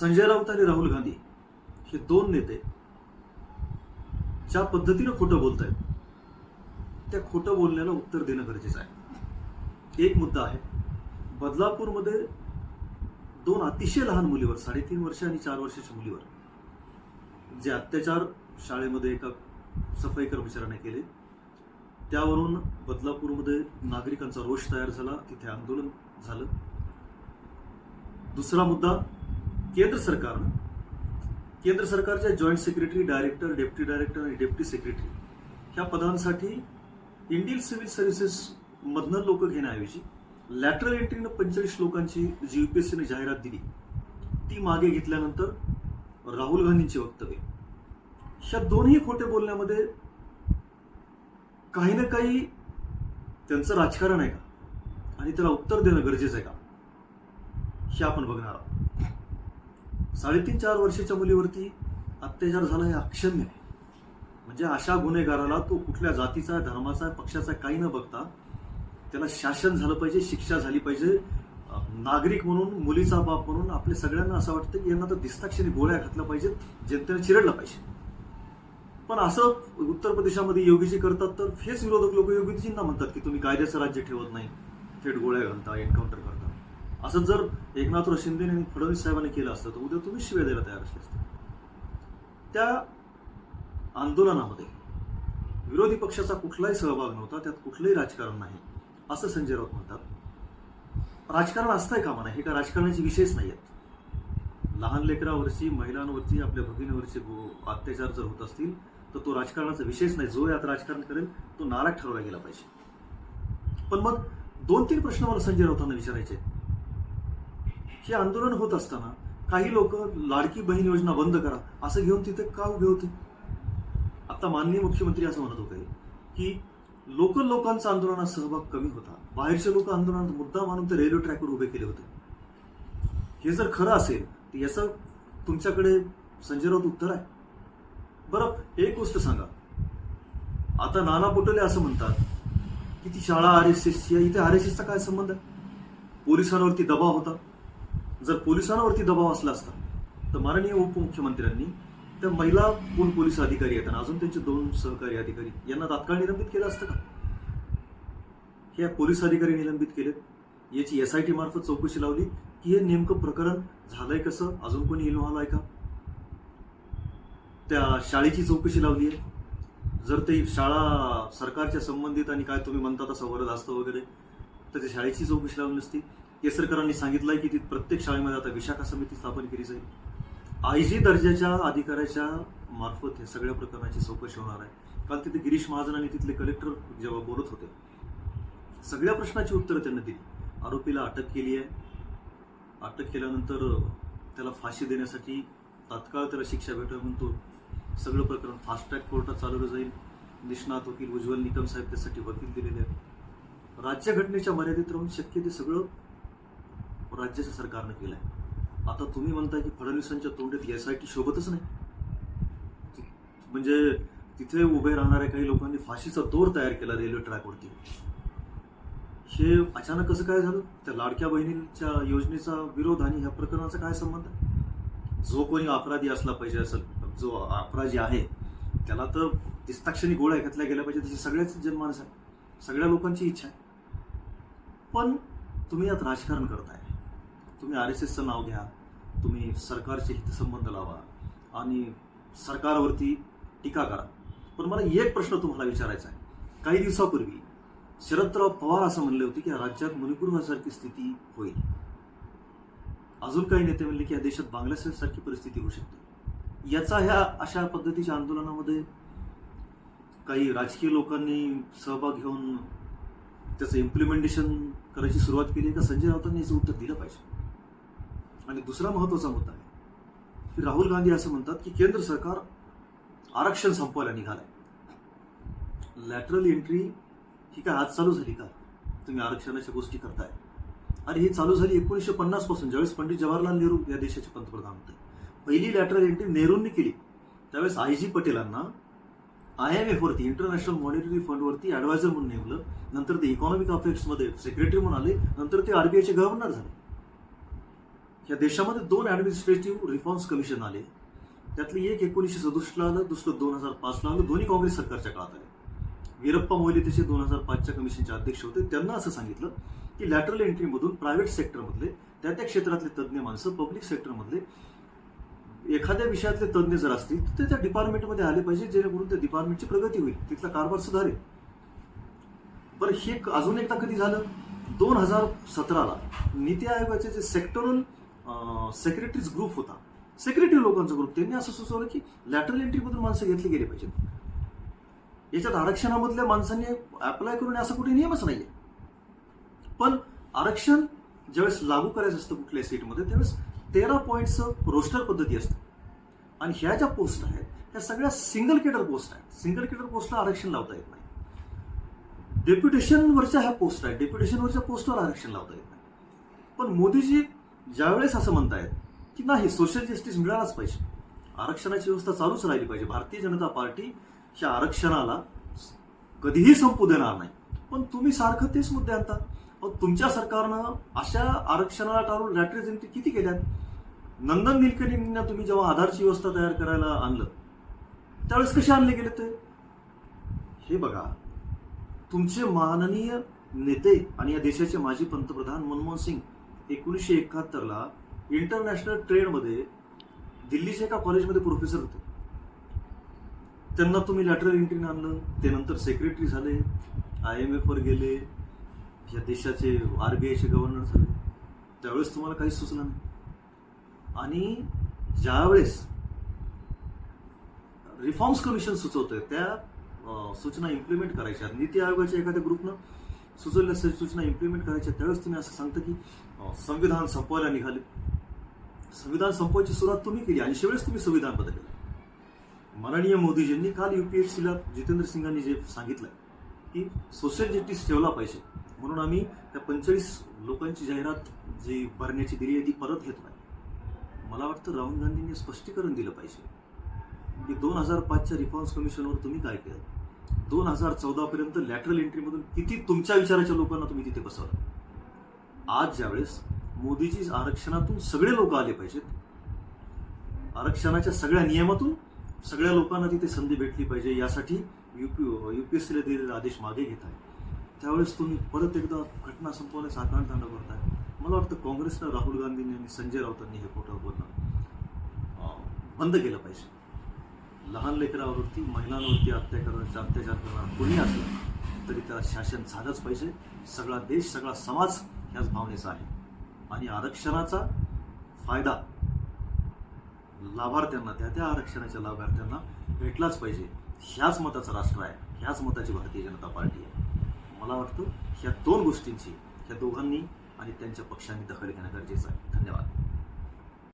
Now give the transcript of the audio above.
संजय राऊत आणि राहुल गांधी हे दोन नेते ज्या पद्धतीनं खोटं बोलत आहेत त्या खोटं बोलण्याला उत्तर देणं गरजेचं आहे. एक मुद्दा आहे बदलापूरमध्ये दोन अतिशय लहान मुलीवर साडेतीन वर्ष आणि चार वर्षाच्या मुलीवर जे अत्याचार शाळेमध्ये एका सफाई कर्मचाऱ्याने केले त्यावरून बदलापूरमध्ये नागरिकांचा रोष तयार झाला तिथे आंदोलन झालं. दुसरा मुद्दा केंद्र सरकारनं केंद्र सरकारच्या joint secretary director deputy director आणि डेप्टी सेक्रेटरी ह्या पदांसाठी इंडियन सिव्हिल सर्व्हिसेस मधनं लोक घेण्याऐवजी लॅटरल एंट्रीनं पंचेचाळीस लोकांची जी युपीएससीने जाहिरात दिली ती मागे घेतल्यानंतर राहुल गांधींची वक्तव्य. ह्या दोन्ही खोटे बोलण्यामध्ये काही ना काही त्यांचं राजकारण आहे का? आणि त्याला उत्तर देणं गरजेचं आहे का? हे आपण बघणार आहोत. साडेतीन चार वर्षाच्या मुलीवरती अत्याचार झाला हे अक्षम्य आहे. म्हणजे अशा गुन्हेगाराला तो कुठल्या जातीचा धर्माचा पक्षाचा काही न बघता त्याला शासन झालं पाहिजे शिक्षा झाली पाहिजे. नागरिक म्हणून मुलीचा बाप म्हणून आपल्या सगळ्यांना असं वाटतं की यांना तर दिस्ताक्षरी गोळ्या घातल्या पाहिजेत जनतेने चिरडलं पाहिजे. पण असं उत्तर प्रदेशामध्ये योगीजी करतात तर हेच विरोधक लोक योगीजींना म्हणतात की तुम्ही कायद्याचं राज्य ठेवत नाही थेट गोळ्या घालता एन्काउंटर असं जर एकनाथराव शिंदे आणि फडणवीस साहेबांनी केलं असतं तर उद्या तुम्ही शिव्या द्यायला तयार असले असते. त्या आंदोलनामध्ये विरोधी पक्षाचा कुठलाही सहभाग नव्हता त्यात कुठलंही राजकारण नाही असं संजय राऊत म्हणतात. राजकारण असतंय कामा नाही हे का राजकारणाचे विषयच नाही आहेत लहान लेकरावरची महिलांवरची आपल्या भगिनीवरचे अत्याचार जर होत असतील तर तो राजकारणाचा विषयच नाही. जो यात राजकारण करेल तो नाराज ठरवला गेला पाहिजे. पण मग दोन तीन प्रश्न मला संजय राऊतांना विचारायचे आहेत. हे आंदोलन होत असताना काही लोक लाडकी बहीण योजना बंद करा असं घेऊन तिथे का उभे होते. आता माननीय मुख्यमंत्री असं म्हणत होते की लोकल लोकांचा आंदोलनात सहभाग कमी होता. बाहेरचे लोक आंदोलनात मुद्दा मानून ते रेल्वे ट्रॅकवर उभे केले होते. हे जर खरं असेल तर याचं तुमच्याकडे संजय राऊत उत्तर आहे. बरं एक गोष्ट सांगा. आता नाना पटोले असं म्हणतात की ती शाळा आर एस एसची आहे. इथे आर एस एसचा काय संबंध आहे? पोलिसांवरती दबाव होता. जर पोलिसांवरती दबाव असला असता तर माननीय उपमुख्यमंत्र्यांनी त्या महिला कोण पोलीस अधिकारी आहेत आणि अजून त्यांचे दोन सहकारी अधिकारी यांना तात्काळ निलंबित केलं असतं का? हे पोलीस अधिकारी निलंबित केलेत. याची एस आय टी मार्फत चौकशी लावली की हे नेमकं प्रकरण झालंय कसं? अजून कोणी इन्व्हॉल्व आहे का? त्या शाळेची चौकशी लावली आहे. जर ते शाळा सरकारच्या संबंधित आणि काय तुम्ही म्हणता तसं असतं वगैरे तर त्या शाळेची चौकशी लावली नसती. केसरकरांनी सांगितलंय की ती प्रत्येक शाळेमध्ये आता विशाखा समिती स्थापन केली जाईल. आय जी दर्जाच्या अधिकाऱ्याच्या मार्फत हे सगळ्या प्रकरणाची चौकशी होणार आहे. काल तिथे गिरीश महाजन आणि तिथले कलेक्टर जेव्हा बोलत होते सगळ्या प्रश्नाची उत्तरं त्यांनी दिली. आरोपीला अटक केली आहे. अटक केल्यानंतर त्याला फाशी देण्यासाठी तात्काळ त्याला शिक्षा भेटावी म्हणून तो सगळं प्रकरण फास्ट ट्रॅक कोर्टात चालवलं जाईल. निष्णात वकील उज्ज्वल निकम साहेब त्यासाठी वकील दिलेले आहेत. राज्यघटनेच्या मर्यादित राहून शक्य ते सगळं राज्याच्या सरकारनं केलं आहे आता तुम्ही म्हणताय की फडणवीसांच्या तोंडात एस आय टी शोभतच नाही. म्हणजे तिथे उभे राहणाऱ्या काही लोकांनी फाशीचा दोर तयार केला रेल्वे ट्रॅकवरती. हे अचानक कसं काय झालं? त्या लाडक्या बहिणीच्या योजनेचा विरोध आणि ह्या प्रकरणाचा काय संबंध? आहे जो कोणी अपराधी असला पाहिजे असेल जो अपराधी आहे त्याला तर दिस्ताक्षणी गोळ्या घातल्या गेल्या पाहिजे त्याची सगळ्याच जनमानस आहे सगळ्या लोकांची इच्छा आहे. पण तुम्ही यात राजकारण करताय. तुम्ही आर एस एसचं नाव घ्या. तुम्ही सरकारचे हितसंबंध लावा. आणि सरकारवरती टीका करा. पण मला एक प्रश्न तुम्हाला विचारायचा आहे. काही दिवसापूर्वी शरदराव पवार असं म्हणले होते की राज्यात मणिपूरसारखी स्थिती होईल. अजून काही नेते म्हणले की या देशात बांगलादेश सारखी परिस्थिती होऊ शकते. याचा ह्या अशा पद्धतीच्या आंदोलनामध्ये काही राजकीय लोकांनी सहभाग घेऊन त्याचं इम्प्लिमेंटेशन करायची सुरुवात केली का? संजय राऊतांनी याचं उत्तर दिलं पाहिजे. आणि दुसरा महत्त्वाचा मुद्दा आहे. की राहुल गांधी असं म्हणतात की केंद्र सरकार आरक्षण संपवायला निघालंय. लॅटरल एंट्री ही काय आज चालू झाली का? तुम्ही आरक्षणाच्या गोष्टी करताय. आणि ही चालू झाली एकोणीसशे पन्नासपासून ज्यावेळेस पंडित जवाहरलाल नेहरू या देशाचे पंतप्रधान होते. पहिली लॅटरल एंट्री नेहरूंनी केली. त्यावेळेस आय. जी. पटेलांना आय. एम. एफ. वरती इंटरनॅशनल मॉनिटरी फंड वरती ऍडवायझर म्हणून नेमलं. नंतर ते इकॉनॉमिक अफेअर्समध्ये सेक्रेटरी म्हणून आले. नंतर ते आरबीआयचे गव्हर्नर झाले. या देशामध्ये दोन ऍडमिनिस्ट्रेटिव्ह रिफॉर्म्स कमिशन आले. त्यातली एक एकोणीसशे सदुसष्टला आलं दुसरं दोन हजार पाचला आलं. दोन्ही काँग्रेस सरकारच्या काळात आले. वीरप्पा मोईली त्याचे दोन हजार पाचच्या कमिशनचे अध्यक्ष होते. त्यांना असं सांगितलं की लॅटरल एंट्रीमधून प्रायव्हेट सेक्टरमधले त्या त्या क्षेत्रातले तज्ज्ञ माणसं पब्लिक सेक्टरमधले एखाद्या विषयातले तज्ज्ञ जर असतील तर ते त्या डिपार्टमेंटमध्ये आले पाहिजे जेणेकरून त्या डिपार्टमेंटची प्रगती होईल. तिथला कारभार सुधारेल. बरं हे अजून एकदा कधी झालं? दोन हजार सतराला नीती आयोगाचे जे सेक्टरल सेक्रेटरीज ग्रुप होता. सेक्रेटरी लोकांचा ग्रुप त्यांनी असं सुचवलं की लॅटरल एंट्रीमधून माणसं घेतली गेली पाहिजेत. याच्यात आरक्षणामधल्या माणसांनी अप्लाय करून असा कुठे नियमच नाहीये. पण आरक्षण ज्यावेळेस लागू करायचं असतं कुठल्या सीटमध्ये त्यावेळेस तेरा पॉईंटचं रोस्टर पद्धती असते. आणि ह्या ज्या पोस्ट आहेत त्या सगळ्या सिंगल केटर पोस्ट आहेत. सिंगल केटर पोस्टला आरक्षण लावता येत नाही. डेप्युटेशनवरच्या ह्या पोस्ट आहेत. डेप्युटेशनवरच्या पोस्टवर आरक्षण लावता येत नाही. पण मोदीजी ज्यावेळेस असं म्हणतायत की नाही सोशल जस्टिस मिळालाच पाहिजे. आरक्षणाची व्यवस्था चालूच राहिली पाहिजे. भारतीय जनता पार्टी ह्या आरक्षणाला कधीही संपू देणार नाही. पण तुम्ही सारखं तेच मुद्दे आणता. मग तुमच्या सरकारनं अशा आरक्षणाला टाळून लॅटरेज एंट्री किती केल्यात? नंदन निलकर्णींना तुम्ही जेव्हा आधारची व्यवस्था तयार करायला आणलं त्यावेळेस कसे आणले गेले ते? हे बघा तुमचे माननीय नेते आणि या देशाचे माजी पंतप्रधान मनमोहन सिंग एकोणीसशे एकाहत्तरला इंटरनॅशनल ट्रेडमध्ये दिल्लीच्या एका कॉलेजमध्ये प्रोफेसर होते. त्यांना तुम्ही लॅटरल एंट्रीने आणलं ते नंतर सेक्रेटरी झाले आय एम एफवर गेले या देशाचे आर बी आयचे गव्हर्नर झाले. त्यावेळेस तुम्हाला काहीच सुचलं नाही. आणि ज्यावेळेस रिफॉर्म्स कमिशन सुचवतंय त्या सूचना इम्प्लिमेंट करायच्या नीती आयोगाच्या एखाद्या ग्रुपनं सुचवलेल्या सूचना इम्प्लिमेंट करायच्या त्यावेळेस तुम्ही असं सांगता की हो, संविधान संपवायला निघाले. संविधान संपवायची सुरुवात तुम्ही केली ऐंशी वेळेस तुम्ही संविधान बदललं. माननीय मोदीजींनी काल युपीएससीला जितेंद्र सिंगांनी जे सांगितलं की सोशल जस्टिस ठेवला पाहिजे. म्हणून आम्ही त्या पंचेचाळीस लोकांची जाहिरात जी भरण्याची दिली आहे ती परत घेत नाही. मला वाटतं राहुल गांधींनी स्पष्टीकरण दिलं पाहिजे की दोन हजार पाचच्या रिफॉर्म्स कमिशनवर तुम्ही काय केलं? दोन हजार चौदापर्यंत लॅटरल एंट्रीमधून किती तुमच्या विचाराच्या लोकांना तुम्ही तिथे बसवलं? आज ज्यावेळेस मोदीजी आरक्षणातून सगळे लोक आले पाहिजेत आरक्षणाच्या सगळ्या नियमातून सगळ्या लोकांना तिथे संधी भेटली पाहिजे यासाठी युपी युपीएससीला दिलेले आदेश मागे घेत आहे. त्यावेळेस तुम्ही परत एकदा घटना संपवण्यास आकांतांड करताय. मला वाटतं काँग्रेसनं राहुल गांधींनी आणि संजय राऊतांनी हे खोटं बोलणं बंद केलं पाहिजे. लहान लेकरावरती महिलांवरती अत्याचार अत्याचार करणार कोणी असला तरी त्याला शासन झालंच पाहिजे. सगळा देश सगळा समाज ह्याच भावनेचा आहे. आणि आरक्षणाचा फायदा लाभार्थ्यांना त्या त्या आरक्षणाच्या लाभार्थ्यांना भेटलाच पाहिजे. ह्याच मताचं राष्ट्र आहे. ह्याच मताची भारतीय जनता पार्टी आहे. मला वाटतं ह्या दोन गोष्टींची ह्या दोघांनी आणि त्यांच्या पक्षांनी दखल घेणं गरजेचं आहे. धन्यवाद.